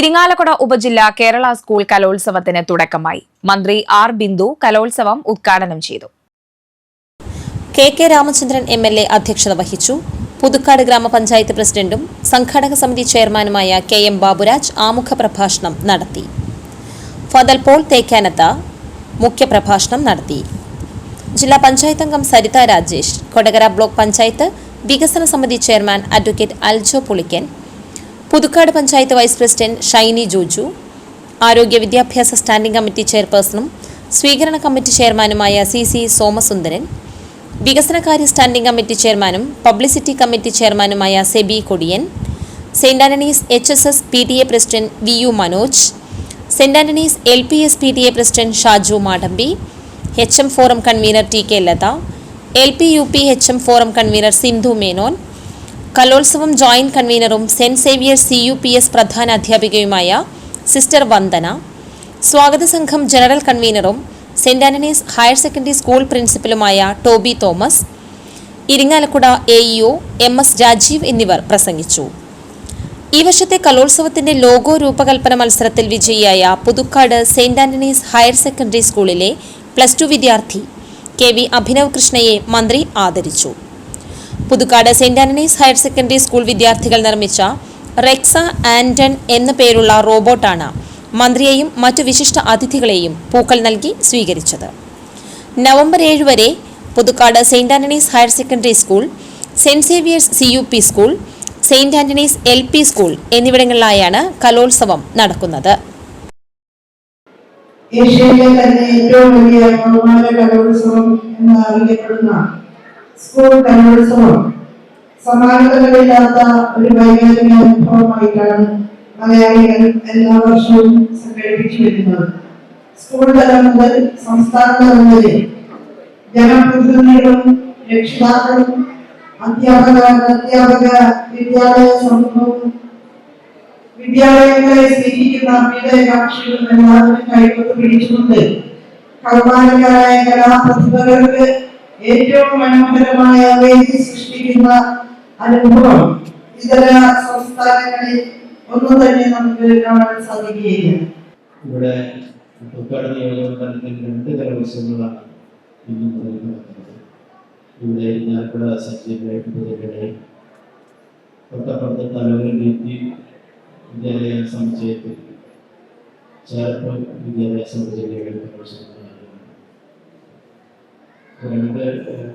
ഇരിങ്ങാലക്കുട ഉപജില്ല കേരള സ്കൂൾ കലോത്സവത്തിന് തുടക്കമായി. മന്ത്രി ആർ ബിന്ദു കലോത്സവം ഉദ്ഘാടനം ചെയ്തു. K K Ramachandran M L A അധ്യക്ഷത വഹിച്ചു. പുതുക്കാട് ഗ്രാമപഞ്ചായത്ത് പ്രസിഡന്റും സംഘാടക സമിതി ചെയർമാനുമായ കെ എം ബാബുരാജ് ആമുഖ പ്രഭാഷണം നടത്തി. ഫതൽ പോൾ തേക്കാനത്ത മുഖ്യപ്രഭാഷണം നടത്തി. ജില്ലാ പഞ്ചായത്ത് അംഗം സരിത രാജേഷ് കൊടകര ബ്ലോക്ക് പഞ്ചായത്ത് വികസന സമിതി chairman advocate Aljo Pulikkan Puthukkad panchayat vice president Shiny Joju ആരോഗ്യ വിദ്യാഭ്യാസ സ്റ്റാൻഡിംഗ് കമ്മിറ്റി ചെയർപേഴ്സണും സ്വീകരണ കമ്മിറ്റി ചെയർമാനുമായ സി സി സോമസുന്ദരൻ വികസനകാര്യ സ്റ്റാൻഡിംഗ് കമ്മിറ്റി ചെയർമാനും പബ്ലിസിറ്റി കമ്മിറ്റി ചെയർമാനുമായ Seby Kodiyan Saint Antony's H S S P T A president V U Manoj Saint Antony's L P S P T A president Shaju Madambi H M forum convener T K Latha L P U P H M forum convener Sindhu Menon കലോത്സവം joint കൺവീനറും Saint Xavier C U P S പ്രധാന അധ്യാപികയുമായ sister Vandana സ്വാഗത സംഘം general കൺവീനറും Saint Antony's higher secondary school പ്രിൻസിപ്പലുമായ Toby Thomas Irinjalakuda A EO M S Rajeev എന്നിവർ പ്രസംഗിച്ചു. ഈ വർഷത്തെ കലോത്സവത്തിന്റെ ലോഗോ രൂപകൽപ്പന മത്സരത്തിൽ വിജയിയായ Puthukkad Saint Antony's higher secondary സ്കൂളിലെ പ്ലസ് ടു വിദ്യാർത്ഥി കെ വി അഭിനവ് കൃഷ്ണയെ മന്ത്രി ആദരിച്ചു. Puthukkad Saint Antony's higher secondary school വിദ്യാർത്ഥികൾ നിർമ്മിച്ച റെക്സ ആൻഡൺ എന്ന പേരുള്ള റോബോട്ടാണ് മന്ത്രിയെയും മറ്റു വിശിഷ്ട അതിഥികളെയും പൂക്കൾ നൽകി സ്വീകരിച്ചത്. നവംബർ ഏഴ് വരെ Puthukkad Saint Antony's higher secondary school Saint Xavier's C U P school Saint Antony's L P school എന്നിവിടങ്ങളിലായാണ് കലോത്സവം നടക്കുന്നത്. ഏഷ്യയിലെ തന്നെ ഏറ്റവും വലിയ കലോത്സവം എന്ന് അറിയപ്പെടുന്ന സ്കൂൾ കലോത്സവം. സമാനതകളില്ലാത്ത ഒരു വൈകാരിക അനുഭവമായിട്ടാണ് മലയാളികൾ എല്ലാ വർഷവും സംഘടിപ്പിച്ചു വരുന്നത്. സ്കൂൾ തലം മുതൽ സംസ്ഥാന തലം വരെ ജനപ്രതിനിധികളും രക്ഷിതാക്കളും അധ്യാപക അധ്യാപക വിദ്യാലയ സമൂഹവും വിദ്യാലയങ്ങളെ സ്നേഹിക്കുന്ന അഭ്യുദയകാക്ഷികളും എല്ലാവരും കൈകൊണ്ട് പിടിച്ചുകൊണ്ട് കൗമാരക്കാരായ കലാപ്രതിഭകൾക്ക് ഏറ്റവും മനോഹരമായ വേദി സൃഷ്ടിക്കുന്ന അനുഭവം ഇതര സംസ്ഥാനങ്ങളിൽ ഒന്നും തന്നെ നമുക്ക് കാണാൻ സാധിക്കുകയില്ല. ഇവിടെ രണ്ട് നടക്കുന്നത്. ഇവിടെ തലവരം നീതി വിദ്യാലയ സമുച്ചയത്തിൽ ചേർപ്പ് വിദ്യാലയ സമുച്ചയയുടെ കലോത്സവങ്ങൾ. ഏഹ്,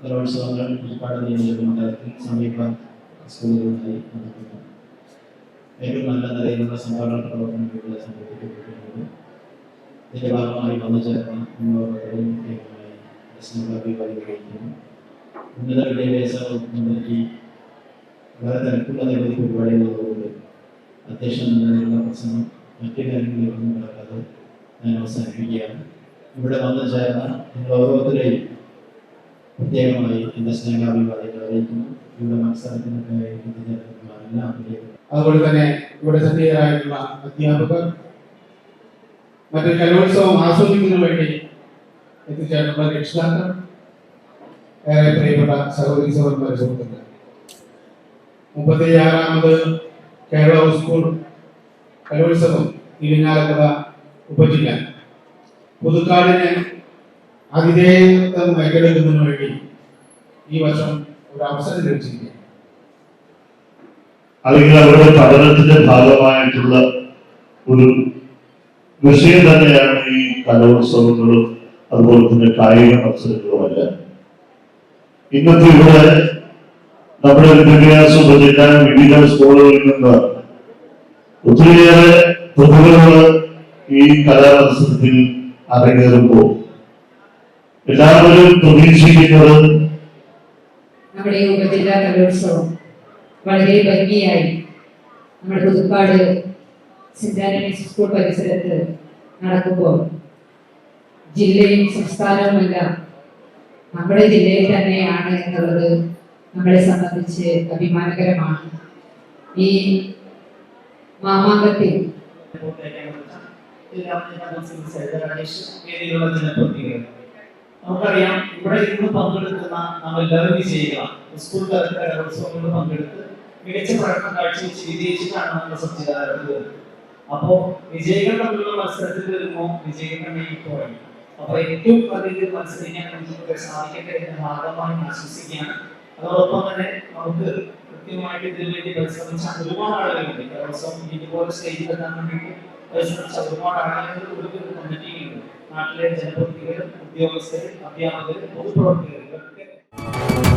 കലോത്സവങ്ങൾ പുതുക്കാട് നിയോജകമണ്ഡലത്തിൽ സമീപ സ്കൂളുകളിലായി നടക്കുന്നു ഏറ്റവും നല്ല നിലയിലുള്ള സംഘടനാ പ്രവർത്തനങ്ങൾ സംഘടിപ്പിക്കപ്പെട്ടിട്ടുണ്ട് ഇതിന്റെ ഭാഗമായി വന്നു ചേർന്ന മുന്നോട്ടുകളും വഹിക്കുന്നു ഉന്നത വിദ്യാഭ്യാസ വകുപ്പ് മന്ത്രി വളരെ തിരക്കുള്ള നിരവധി പരിപാടികളുള്ളതുകൊണ്ട് അധ്യക്ഷൻ എന്നതിനുള്ള പ്രസംഗം മറ്റു കാര്യങ്ങളിലൊന്നും നടക്കാതെ ഞാൻ അവസാനിപ്പിക്കുകയാണ്. ഇവിടെ വന്നു ചേർന്ന നിങ്ങൾ ഓരോരുത്തരെയും പ്രത്യേകമായി എന്റെ സ്നേഹാഭിവാദികൾ അറിയിക്കുന്നു. ഇവിടെ മത്സരത്തിനൊക്കെ എല്ലാ അതുപോലെ തന്നെ ഇവിടെ സന്നിഹിതരായിട്ടുള്ള അധ്യാപകർ മറ്റൊരു കലോത്സവം ആസ്വദിക്കുന്നതിന് വേണ്ടി എത്തിച്ചേർന്നുള്ള രക്ഷിതാക്കൾ ഏറെ പ്രിയപ്പെട്ട സഹോദരി സഹോദരന്മാരെ സുഹൃത്തുക്കൾ മുപ്പത്തി ആറാമത് കേരള സ്കൂൾ കലോത്സവം ഇരിങ്ങാലക്കുട ഉപജില്ല. പുതുക്കാടിന് അതിഥേയത്വം ഏറ്റെടുക്കുന്നതിന് വേണ്ടി ഈ വർഷം ഒരു അവസരം ലഭിച്ചിരിക്കുകയാണ് അല്ലെങ്കിൽ അവരുടെ പഠനത്തിന്റെ ഭാഗമായിട്ടുള്ള ഒരു വിഷയം തന്നെയാണ് ഈ കലോത്സവങ്ങളും അതുപോലെ തന്നെ കായിക മത്സരങ്ങളുമല്ല ഇന്നത്തെ ഇവിടെ നമ്മുടെ വിദ്യാഭ്യാസ ഉപജില്ല വിവിധ സ്കൂളുകളിൽ നിന്ന് ഒത്തിരിയേറെ പ്രതിഭകൾ ഈ കലാമത്സരത്തിൽ അരങ്ങേറുമ്പോൾ എല്ലാവരും പ്രതീക്ഷിക്കുന്നത് വളരെ ഭംഗിയായി സ്കൂൾ പരിസരത്ത് നടക്കുമ്പോൾ ജില്ലയും സംസ്ഥാനവുമെല്ലാം നമ്മുടെ ജില്ലയിൽ തന്നെയാണ് എന്നുള്ളത് നമ്മളെ സംബന്ധിച്ച് അഭിമാനകരമാണ്. ഈ മാമാങ്കത്തിൽ നമുക്കറിയാം ഇവിടെ ഇരുന്ന് പങ്കെടുക്കുന്ന നമ്മളെല്ലാവരും വിജയികളാണ് സ്കൂൾ തലത്തിലെ കലോത്സവങ്ങളിൽ പങ്കെടുത്ത് മികച്ച പ്രകടനം കാഴ്ചവെച്ച് വിജയിച്ചിട്ടാണ് നമ്മുടെ സംവിധാനത്തിൽ അപ്പോ വിജയികൾ തമ്മിലുള്ള മത്സരത്തിൽ വരുമ്പോൾ വിജയികൾ പോയി അപ്പൊ ഏറ്റവും അതിൽ മത്സരിക്കാൻ നമുക്ക് സാധിക്കട്ടെ എന്ന ഭാഗമായി ആശ്വസിക്കുകയാണ് അതോടൊപ്പം തന്നെ നമുക്ക് കൃത്യമായിട്ട് ഇതിനു വേണ്ടി പരിശ്രമിച്ച ഒരുപാട് ആളുകളുണ്ട്. കലോത്സവം ഇതുപോലെ സ്റ്റേജിൽ എത്താൻ വേണ്ടിയിട്ട് നാട്ടിലെ ജനപ്രതിനിധികൾ ഉദ്യോഗസ്ഥർ അധ്യാപകർ പൊതുപ്രവർത്തകർ ഇവർക്ക്